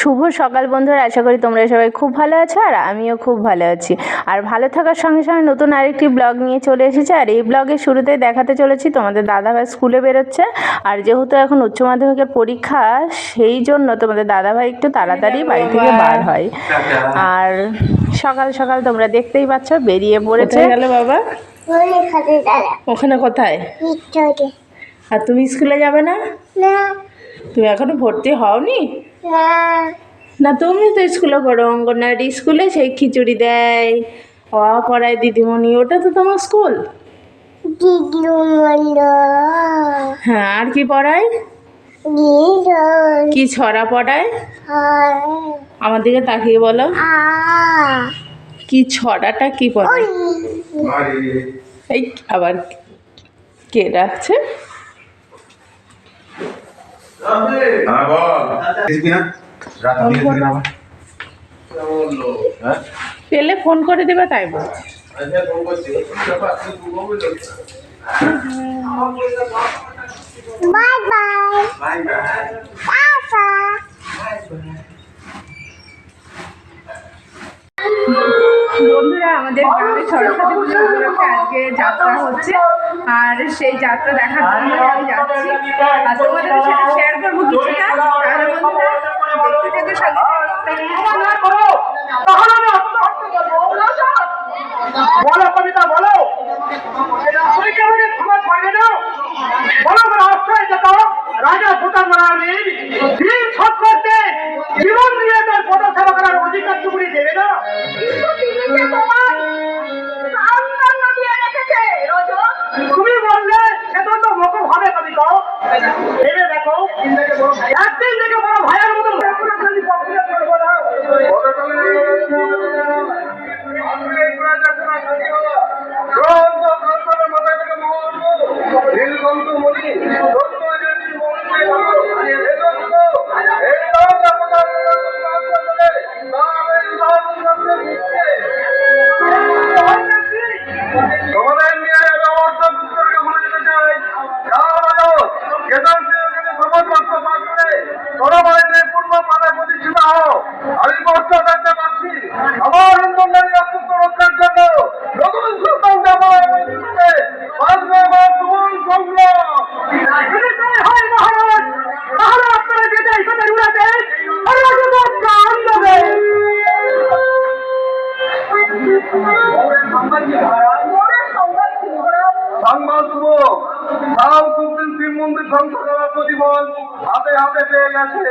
শুভ সকাল বন্ধুরা আশা করি তোমরা সবাই খুব ভালো আছো আর আমিও খুব ভালো আছি। আর ভালো থাকার সঙ্গে সঙ্গে নতুন আরেকটি ব্লগ নিয়ে চলে এসেছে আর এই ব্লগের শুরুতেই দেখাতে চলেছি তোমাদের দাদাভাই স্কুলে বেরোচ্ছে। আর যেহেতু এখন উচ্চ মাধ্যমিকের পরীক্ষা সেই জন্য তোমাদের দাদাভাই একটু তাড়াতাড়ি বাড়ি থেকে বার হয়। আর সকাল সকাল তোমরা দেখতেই পাচ্ছ বেরিয়ে পড়েছে। গেল বাবা? ওখানে কোথায়? আর তুমি স্কুলে যাবে না? না। তুমি এখনও ভর্তি হওনি? না তুমি তো স্কুলে পড়ো অঙ্গনওয়াড়ি স্কুলে সেই খিচুড়ি দেয়। অ পড়ায় দিদিমণি ওটা তো তোমার স্কুল। হ্যাঁ আর কি পড়ায়? কি ছড়া পড়ায়? আর আমার দিকে তাকিয়ে বলো। কি ছড়াটা কি পড়ায়? এই আবার কে রাখছে? হ্যাঁ বল। হ্যাঁ? পেলে ফোন করে দেবে তাই বল বাই বাই বন্ধুরা আমাদের গ্রামে সরস্বতী পুজো উপলক্ষে আজকে যাত্রা হচ্ছে। আর সেই যাত্রা দেখার জন্য আমি যাচ্ছি আর তোমাদের সেটা শেয়ার করব কিছুটা তাহলে বন্ধুরা দেখতে থেকে থাকো। বলো কবিতা বলো তুমি কেমন ক্ষমা করে দাও বলো যত রাজা ভূতান মারানির দিন সব করতে জীবন দিয়ে তার পদ সেবা করার অধিকার তুমি দেবে না একদিন থেকে বড় ভাইয়ের মতো হিন্দুদের অস্তিত্ব রক্ষার জন্য নতুন জামার নেতৃত্বে বাঁচবে আমার তুমুল সংগ্রাম হয় মহারাজ তাহলে আপনারা যেতে এখানে উড়াতে সংবাদ শুভ। সাল সুপ্রিম শিব মন্দির ধ্বংস করার প্রতিবল হাতে হাতে পেয়ে গেছে।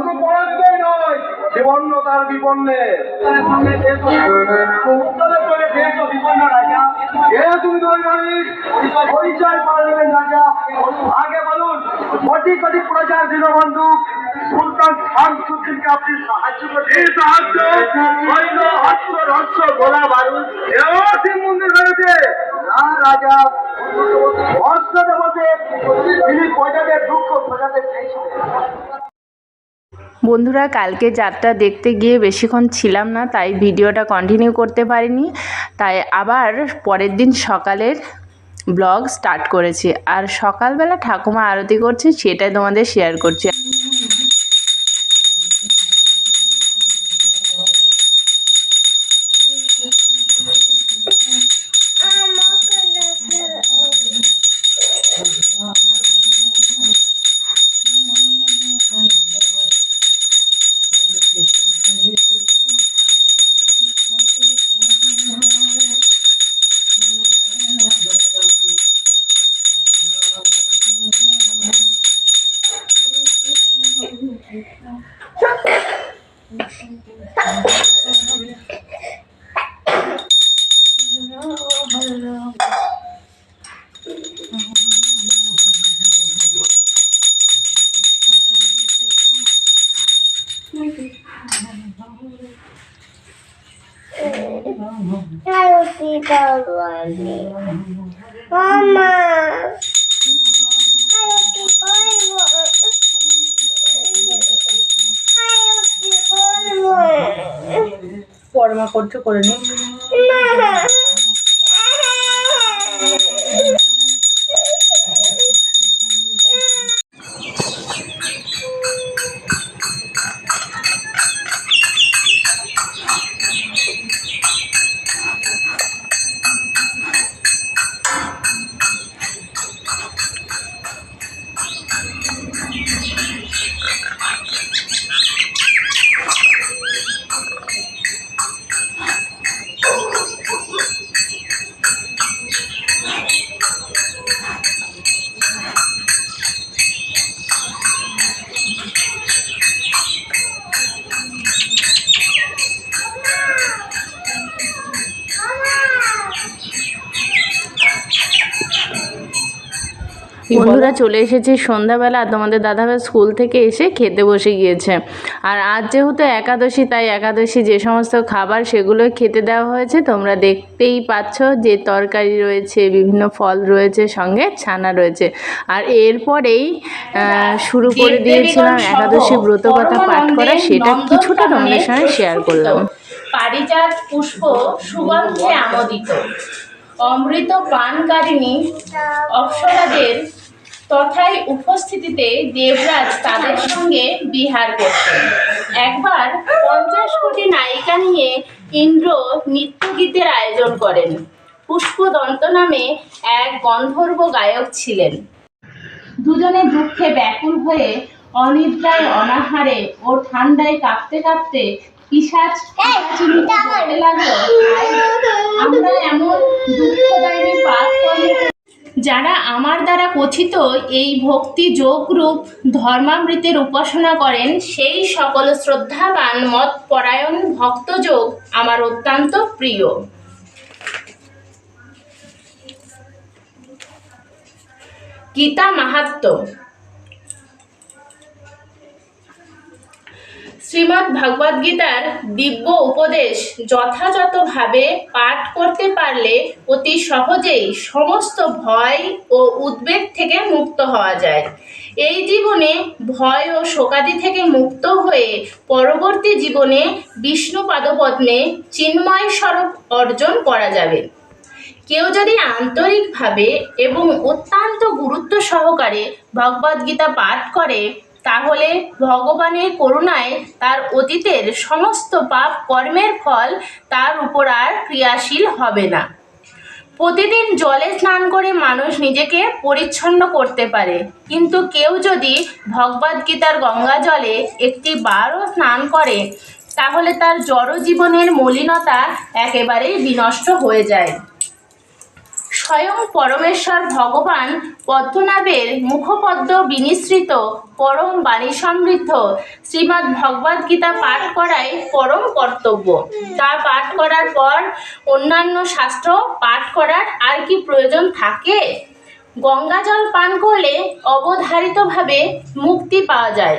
শুধু পরাজিতই নয় বিপন্ন তার বিপন্নে। তুমি পরিচয় রাজা। আগে বলুন কোটি কোটি প্রচার দীনবন্ধু সুলতান শামসুদ্দিনকে আপনি সাহায্য সাহায্য? সৈন্য অস্ত্র রহস্য গোলা বারুদ এও শিব মন্দির হয়েছে না রাজা। অস্ত্র বসে তিনি প্রজাদের দুঃখ বন্ধুরা, কালকে যাত্রা দেখতে গিয়ে বেশিক্ষণ ছিলাম না, তাই ভিডিওটা কন্টিনিউ করতে পারিনি। তাই আবার পরের দিন সকালের ব্লগ স্টার্ট করেছি। আর সকালবেলা ঠাকুমা আরতি করছে, সেটাই তোমাদের শেয়ার করছি। আরতি করব আমি মামা আরতি করব আরতি করব পরমা করছে করে নি না বন্ধুরা চলে এসেছি সন্ধ্যাবেলা তোমাদের দাদাভাই স্কুল থেকে এসে খেতে বসে গিয়েছে। আর আজ যেহেতু একাদশী তাই একাদশী যে সমস্ত খাবার সেগুলো খেতে দেওয়া হয়েছে তোমরা দেখতেই পাচ্ছ যে তরকারি রয়েছে বিভিন্ন ফল রয়েছে সঙ্গে ছানা রয়েছে। আর এরপরেই শুরু করে দিয়েছিলাম একাদশী ব্রত কথা পাঠ করা সেটা কিছুটা তোমাদের সঙ্গে শেয়ার করলাম। পারিজাত পুষ্প সুগন্ধে আমোদিত। অমৃত পানকারিণী অপ্সরাদের তথায় উপস্থিতিতে দেবরাজ তাদের সঙ্গে বিহার করতেন। একবার পঞ্চাশ কোটি নায়িকা নিয়ে ইন্দ্র নৃত্যগীতের আয়োজন করেন। পুষ্পদন্ত নামে এক গন্ধর্ব গায়ক ছিলেন। দুজনে দুঃখে ব্যাকুল হয়ে অনিদ্রায় অনাহারে ও ঠান্ডায় কাঁপতে কাঁপতে পিসাচ লাগল "হায়, আমরা এমন দুঃখদায়ী কর্ম করি- যারা আমার দ্বারা কথিত এই ভক্তি যোগরূপ ধর্মামৃতের উপাসনা করেন, সেই সকল শ্রদ্ধাবান মত পরায়ণ ভক্তযোগ আমার অত্যন্ত প্রিয়। গীতা মাহাত্ম্য শ্রীমদ্ ভগবদ গীতার দিব্য উপদেশ যথাযথভাবে পাঠ করতে পারলে অতি সহজেই সমস্ত ভয় ও উদ্বেগ থেকে মুক্ত হওয়া যায়। এই জীবনে ভয় ও শোকাদি থেকে মুক্ত হয়ে পরবর্তী জীবনে বিষ্ণু পাদপদ্মে চিন্ময় স্বরূপ অর্জন করা যাবে। কেউ যদি আন্তরিকভাবে এবং অত্যন্ত গুরুত্ব সহকারে ভগবদ্গীতা পাঠ করে তাহলে ভগবানের করুণায় তার অতীতের সমস্ত পাপ কর্মের ফল তার উপর আর ক্রিয়াশীল হবে না। প্রতিদিন জলে স্নান করে মানুষ নিজেকে পরিচ্ছন্ন করতে পারে। কিন্তু কেউ যদি ভগবদ্গীতার গঙ্গা জলে একটি বারও স্নান করে, তাহলে তার জড় জীবনের মলিনতা একেবারেই বিনষ্ট হয়ে যায়। স্বয়ং পরমেশ্বর ভগবান পদ্মনাভের মুখপদ্ম বিনিসৃত পরম বাণী সমৃদ্ধ শ্রীমদ্ ভগবদ গীতা পাঠ করাই পরম কর্তব্য। তা পাঠ করার পর অন্যান্য শাস্ত্র পাঠ করার আর কি প্রয়োজন থাকে? গঙ্গা জল পান করলে অবধারিতভাবে মুক্তি পাওয়া যায়।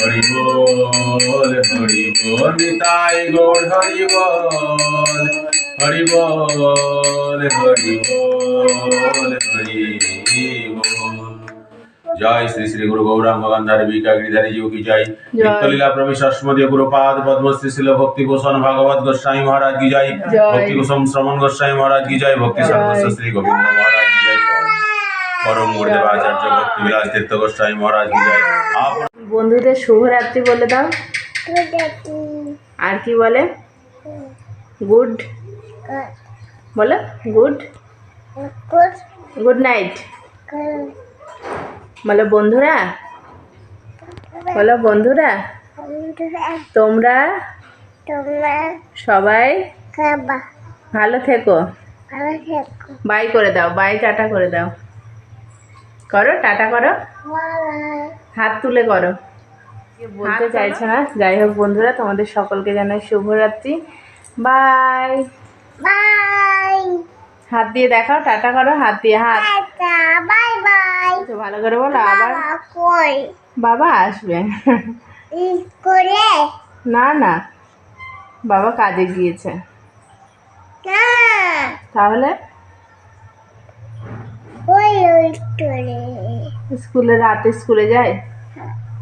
হরি বল হরি বল নিতাই গৌর হরি বল হরি বল হরি বল হরি বল জয় শ্রী শ্রী গুরু গৌরাঙ্গ গান্ধার বিকা গিরিধারী জীব কি জয়? নিত্যলীলা প্রভু সস্মদীয় গুরুপাদ পদ্মশ্রী শিল ভক্তি ভূষণ ভাগবত গোস্বামী মহারাজ কি জয়? ভক্তি কুসুম শ্রমণ গোস্বামী মহারাজ কি জয়? ভক্তি সর্বস্ব শ্রী গোবিন্দ মহারাজ কি জয়? পরম গুরুদেব আচার্য ভক্তি বিলাস তীর্থ গোস্বামী মহারাজ কি জয়? বন্ধুদের শুভরাত্রি বলে দাও। আর কি বলে? গুড। বলো, গুড। Good night. বলো, বন্ধুরা। বলো, বন্ধুরা। তোমরা? সবাই? ভালো থেকো। বাই করে দাও, বাই, টাটা করে দাও। করো, টাটা করো। হাত তুলে করো। বলতে চাইছে না? যাই হোক বন্ধুরা তোমাদের সকলকে জানাই শুভরাত্রি। বাই। বাই। হাত দিয়ে দেখাও টাটা করো হাত দিয়ে হাত। Bye bye. তো ভালো করে বলো আবার বাবা কই? বাবা আসবে। করে? না না বাবা কাজে গিয়েছে। না। তাহলে? স্কুলে রাতে স্কুলে যায়?